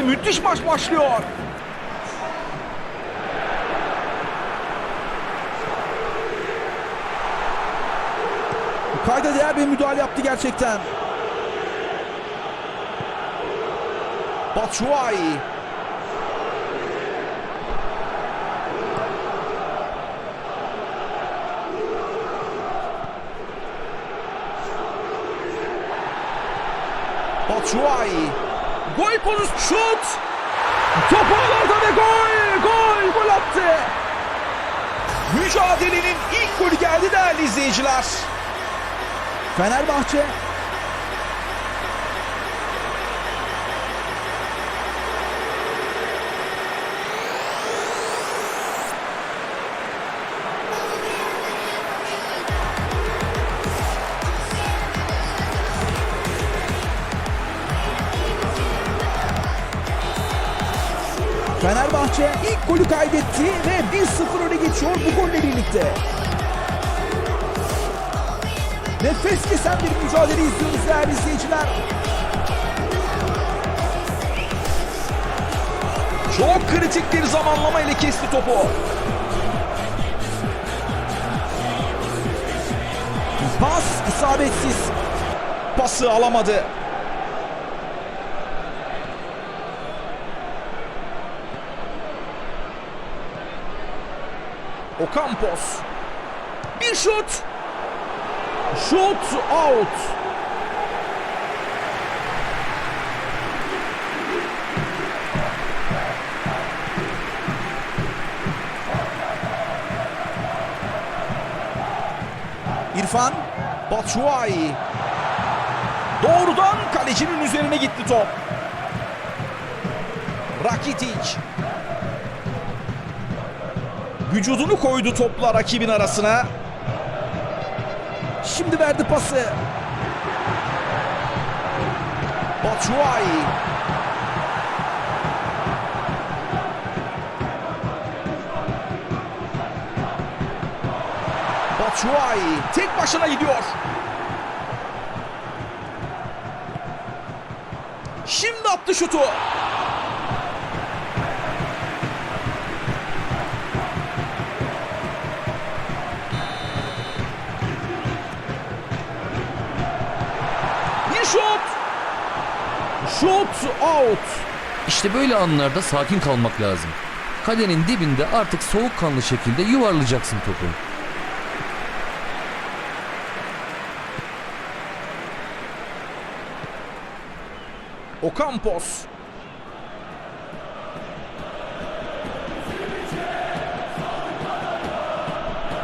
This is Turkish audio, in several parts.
Birlikte müthiş maç başlıyor. Kayda değer bir müdahale yaptı gerçekten. Batshuayi. Batshuayi. Pozisyonu. Şut. Top ağlarda ve gol. Gol. Gol attı. Mücadelenin ilk golü geldi değerli izleyiciler. Fenerbahçe Fenerbahçe ilk golü kaydetti ve 1-0 öne geçiyor bu golle birlikte. Nefes kesen bir mücadele izliyoruz değerli izleyiciler. Çok kritik bir zamanlama ile kesti topu. Pas isabetsiz. Pası alamadı. Ocampos. Bir şut. Şut out. İrfan Batshuayi doğrudan kalecinin üzerine gitti top. Rakitic vücudunu koydu topla rakibin arasına. Şimdi verdi pası. Batshuayi. Batshuayi tek başına gidiyor. Şimdi attı şutu. Şut out. İşte böyle anlarda sakin kalmak lazım. Kalenin dibinde artık soğukkanlı şekilde yuvarlayacaksın topu. Ocampos.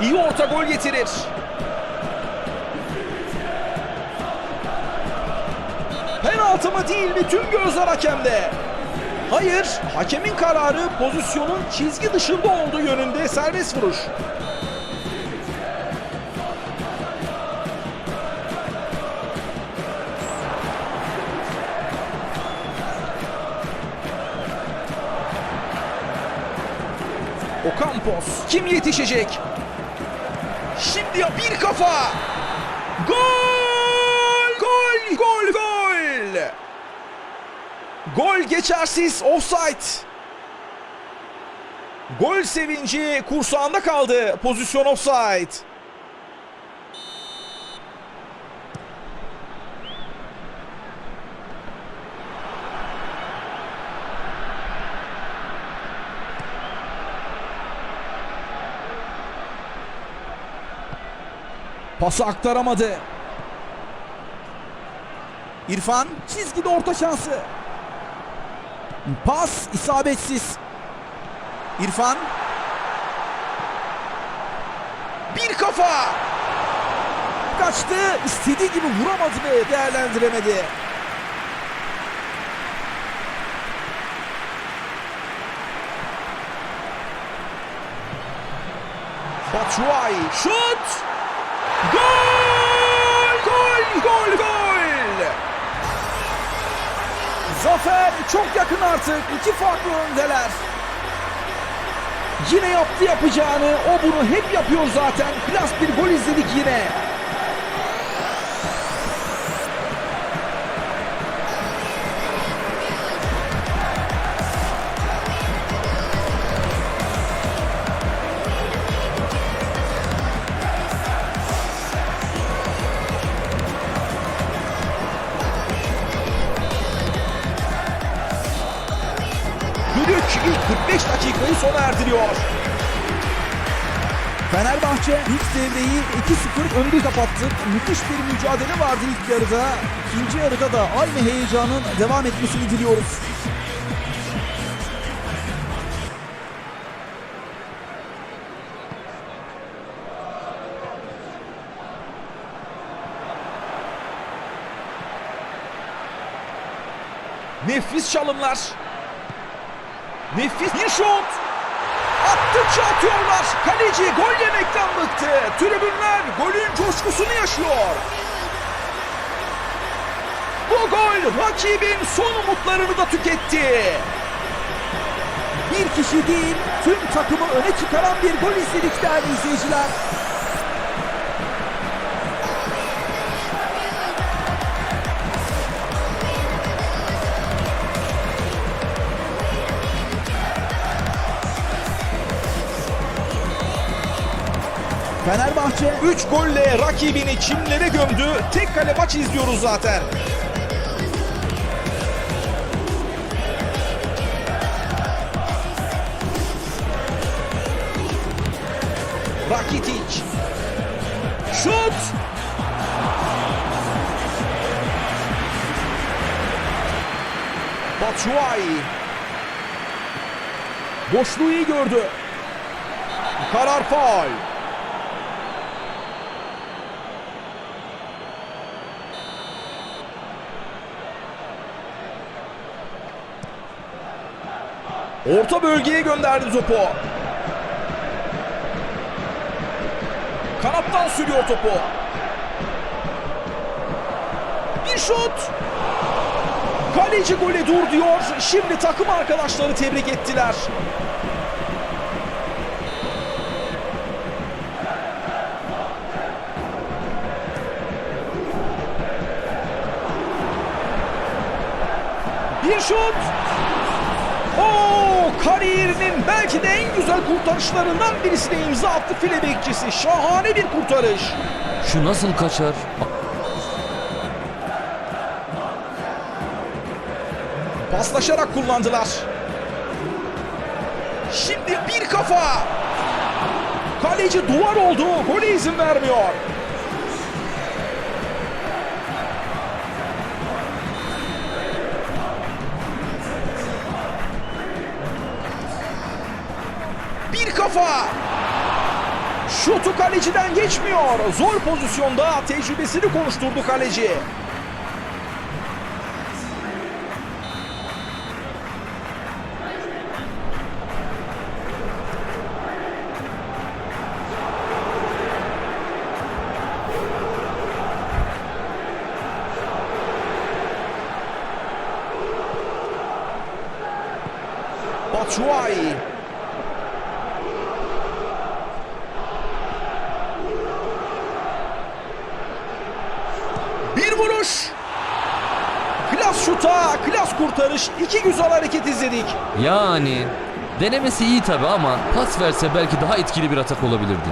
İyi orta gol getirir. Penaltı mı değil mi tüm gözler hakemde. Hayır, hakemin kararı pozisyonun çizgi dışında olduğu yönünde serbest vuruş. Ocampos. Kim yetişecek? Şimdi ya bir kafa. Gol! Gol! Gol! Gol! Gol geçersiz offside. Gol sevinci kursağında kaldı. Pozisyon offside. Pası aktaramadı. İrfan çizgide orta şansı. Pas isabetsiz. İrfan. Bir kafa. Kaçtı. istediği gibi vuramadı ve değerlendiremedi. Batshuayi şut. Gol! Gol! Gol! Gol! Zafer çok yakın artık. İki farklı öndeler. Yine yaptı yapacağını. O bunu hep yapıyor zaten. Klas bir gol izledik yine. 2-0 önde kapattı. Müthiş bir mücadele vardı ilk yarıda. İkinci yarıda da aynı heyecanın devam etmesini diliyoruz. Nefis çalımlar. Nefis bir şut. Attıkça atıyorlar. Kaleci gol yemekten bıktı. Tribünler golün coşkusunu yaşıyor. Bu gol rakibin son umutlarını da tüketti. Bir kişi değil, tüm takımı öne çıkaran bir gol izledik değerli izleyiciler. Fenerbahçe 3 golle rakibini çimlere gömdü. Tek kale maç izliyoruz zaten. Rakitic. Şut. Batshuayi. Boşluğu iyi gördü. Karar faul. Orta bölgeye gönderdi topu. Kanattan sürüyor topu. Bir şut. Kaleci gole dur diyor. Şimdi takım arkadaşları tebrik ettiler. Bir şut. Kariyerinin belki de en güzel kurtarışlarından birisine imza attı file bekçisi. Şahane bir kurtarış. Şu nasıl kaçar? Paslaşarak kullandılar. Şimdi bir kafa. Kaleci duvar oldu. Gole izin vermiyor. Bir kafa. Şutu kaleciden geçmiyor. Zor pozisyonda tecrübesini konuşturdu kaleci. Batshuayi. Bir vuruş. Klas şuta, kurtarış. iki güzel hareket izledik. Yani denemesi iyi tabi ama pas verse belki daha etkili bir atak olabilirdi.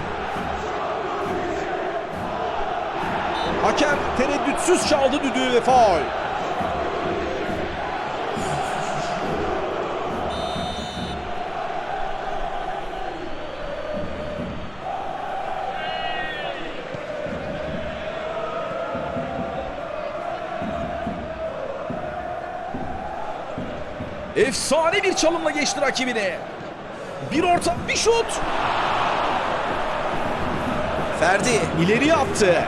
Hakem tereddütsüz çaldı düdüğü ve faul. Efsane bir çalımla geçti rakibini. Bir orta, bir şut. Ferdi ileri attı.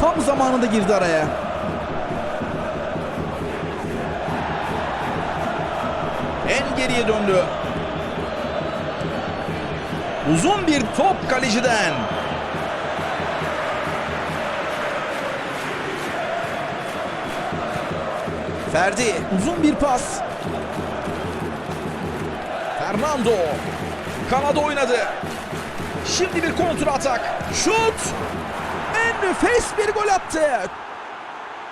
tam zamanında girdi araya. En geriye döndü. Uzun bir top kaleciden. Ferdi Uzun bir pas. Fernando kanada oynadı. Şimdi bir kontra atak. Şut! En nefes bir gol attı.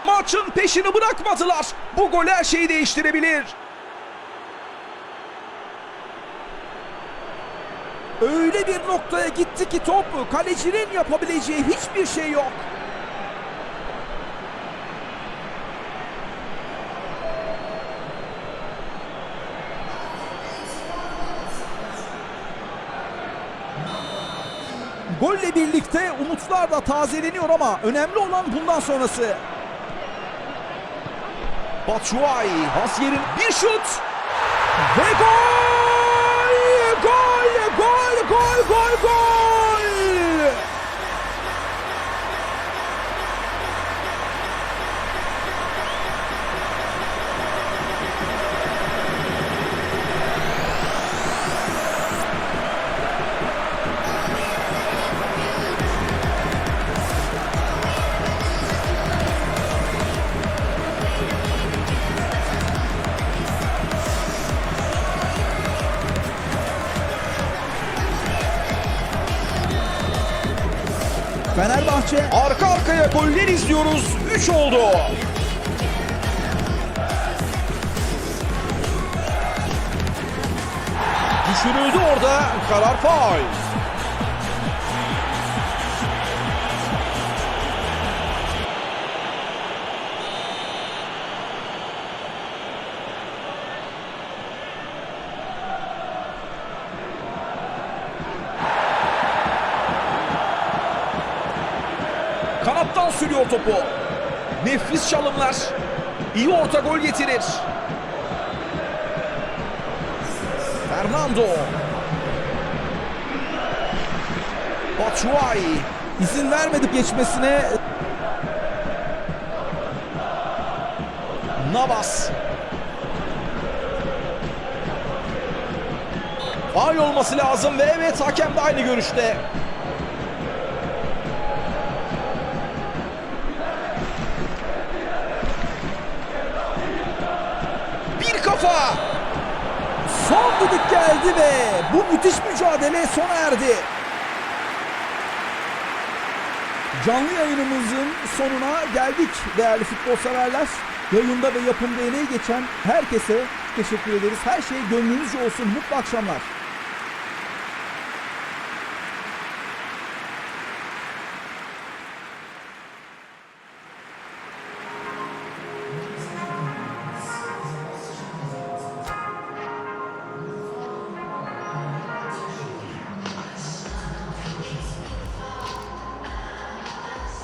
Maçın peşini bırakmadılar. Bu gol her şeyi değiştirebilir. Öyle bir noktaya gitti ki top kalecinin yapabileceği hiçbir şey yok. Golle birlikte umutlar da tazeleniyor ama önemli olan bundan sonrası. Batshuayi. Pas yerin bir şut. Ve gol! Fenerbahçe Arka arkaya goller izliyoruz. 3 oldu. Düşürüldü orada. Karar faul. Kanattan sürüyor topu. Nefis çalımlar. İyi orta gol getirir. Fernando. Batshuayi. izin vermedi geçmesine. Navas. Faul olması lazım ve evet hakem de aynı görüşte. Düdük geldi ve bu müthiş mücadele sona erdi. Canlı yayınımızın sonuna geldik değerli futbol severler. Yayında ve yapımda emeği geçen herkese teşekkür ederiz. Her şey gönlünüzce olsun. Mutlu akşamlar.